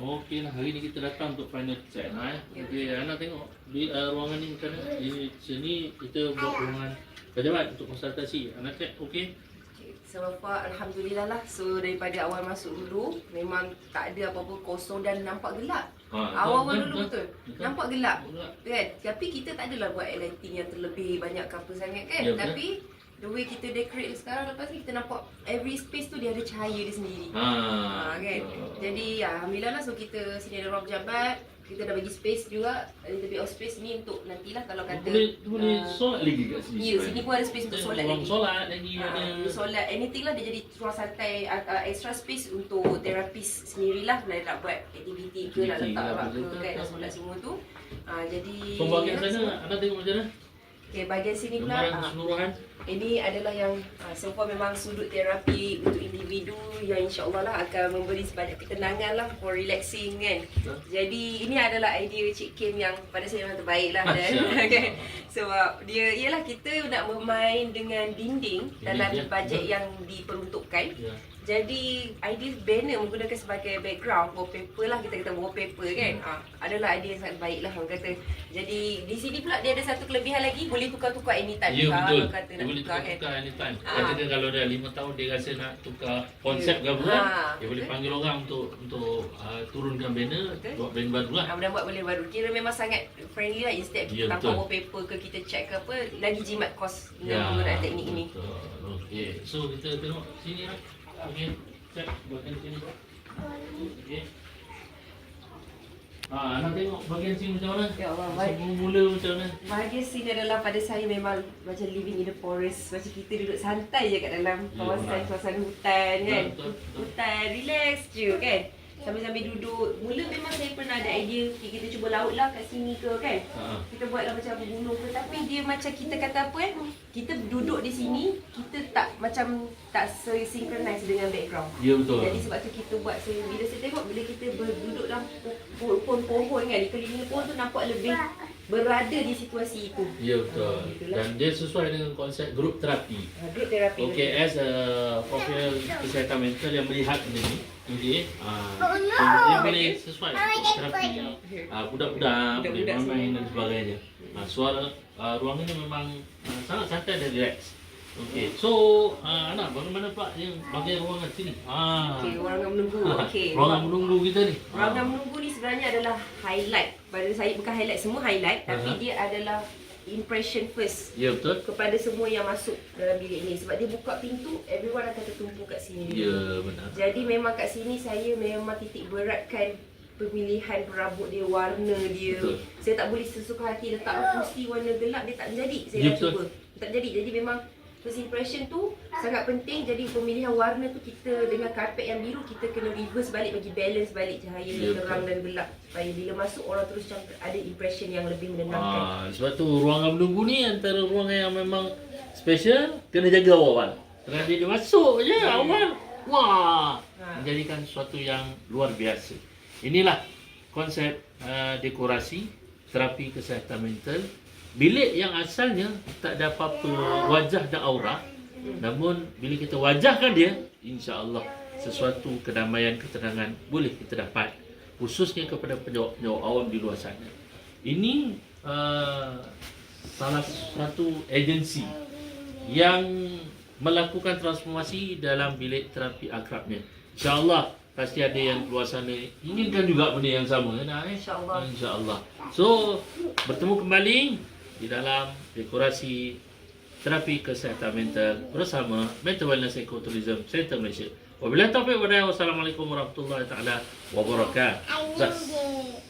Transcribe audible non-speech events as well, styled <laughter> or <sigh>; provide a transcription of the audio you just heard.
Okey lah, hari ni kita datang untuk final check lah eh. Okey, Ana tengok di uh, ruangan ni macam mana. Di sini kita buat ruangan pejabat untuk konsultasi. Ana check okey. Okay, So far Alhamdulillah lah So daripada awal masuk dulu Memang tak ada apa-apa kosong dan nampak gelap Ha, Awal-awal betul, dulu betul. betul, Betul. Nampak gelap Gelap. kan? Tapi kita tak adalah buat lighting yang terlebih banyak ke apa sangat kan Ya, betul. The way kita decorate sekarang lepas ni kita nampak every space tu dia ada cahaya dia sendiri Ha, Ha, kan? Jadi ya, Alhamdulillah lah so kita sini ada ruang pejabat Kita dah bagi space juga A little bit of space ni untuk nantilah kalau kata boleh boleh ah, solat lagi kat sini. Ya, sini pun ada space untuk solat lagi solat lagi Ha, ada. solat anything lah dia jadi ruang santai uh, uh, extra space untuk terapis sendirilah nak nak buat aktiviti ke nak letak lah, awak ke kan nak solat semua tu uh, jadi So bahagian ya, sana anda tengok macam mana? okay, bahagian sini pula Gambaran uh, keseluruhan. Ini adalah yang uh, so far memang sudut terapi untuk individu yang insyaAllah lah akan memberi sebanyak ketenangan lah for relaxing kan Betul. jadi ini adalah idea Cik Kim yang pada saya memang terbaik lah dan Masya okay. <laughs> Sebab dia ialah kita nak bermain dengan dinding dalam ya. bajet yang diperuntukkan Ya. Jadi idea banner menggunakan sebagai background wallpaper lah kita kata wallpaper kan Hmm. ha, adalah idea yang sangat baik lah orang kata jadi di sini pula dia ada satu kelebihan lagi boleh tukar-tukar anytime Ya Kalau betul. kata Dia nak boleh tukar kan anytime. Ah. Katakan kalau dah 5 tahun dia rasa nak tukar konsep ke apa, Ah, dia boleh panggil orang untuk untuk uh, turunkan banner, Betul. buat banner baru lah. Ah, dan buat boleh baru Kira memang sangat friendly lah Instead Ya, kita tanpa betul. wallpaper ke Kita check ke apa Lagi jimat kos Ya, Dengan penggunaan teknik ini Betul. Okey. So kita tengok sini lah. Okey. Cek bahagian sini. Okey. Ah, nak tengok bahagian sini macam mana? Ya Allah, baik. Mula macam mana? Bahagian sini adalah pada saya memang Macam living in the forest Macam kita duduk santai je kat dalam Ya, Kawasan benar. suasana hutan kan Betul, betul, betul. Hutan, relax je kan Sambil-sambil duduk. Mula memang saya pernah ada idea okay, Kita cuba laut lah kat sini ke kan? Ha. kita buatlah macam gunung ke. Tapi dia macam kita kata apa eh? Kita duduk di sini kita tak macam tak synchronise dengan background. Ya betul. jadi sebab tu kita buat saya bila saya tengok bila kita berduduk dalam po- pohon-pohon kan dikelilingi pohon tu nampak lebih berada di situasi itu. Ya betul. Itulah. Dan dia sesuai dengan konsep grup terapi. Uh, group therapy. Okey, as a professional kesihatan mental yang melihat benda ni, okey, ah, dia boleh sesuai untuk terapi ah, budak-budak, boleh semua. dan sebagainya. Ah, suara ah, ruangan ni memang ah, sangat santai dan relax. Okey, so ah, anak bagaimana pula yang bahagian ruangan sini? Ah, Okey, ruangan menunggu. Okey. ruangan menunggu kita ni. Ruangan menunggu ni sebenarnya adalah highlight. Pada saya bukan highlight semua highlight tapi Aha. dia adalah impression first Ya betul. kepada semua yang masuk dalam bilik ni sebab dia buka pintu everyone akan tertumpu kat sini. Ya benar. Jadi memang kat sini saya memang titik beratkan pemilihan perabot dia, warna dia. Betul. Saya tak boleh sesuka hati letak mesti warna gelap dia tak jadi. Saya Ya, dah betul. cuba. Tak jadi. Jadi memang first impression tu sangat penting. Jadi pemilihan warna tu kita dengan karpet yang biru kita kena reverse balik bagi balance balik cahaya Ya, yeah, terang dan gelap supaya bila masuk orang terus macam ada impression yang lebih menenangkan. Ah, sebab tu ruangan menunggu ni antara ruangan yang memang special kena jaga awal. Kerana dia masuk je awal. Wah, Ha. menjadikan sesuatu yang luar biasa. Inilah konsep uh, dekorasi terapi kesihatan mental. Bilik yang asalnya tak ada apa-apa wajah dan aura. Namun bila kita wajahkan dia, insya-Allah sesuatu kedamaian ketenangan boleh kita dapat khususnya kepada penjawat-penjawat awam di luar sana. Ini uh, salah satu agensi yang melakukan transformasi dalam bilik terapi akrabnya. InsyaAllah pasti ada yang luar sana inginkan juga benda yang sama. Nah, eh? InsyaAllah. InsyaAllah. So, bertemu kembali di dalam dekorasi terapi kesihatan mental bersama Mental Wellness Ecotourism Center Malaysia. Wabillahi taufiq wa hidayah. Wassalamualaikum warahmatullahi taala wabarakatuh.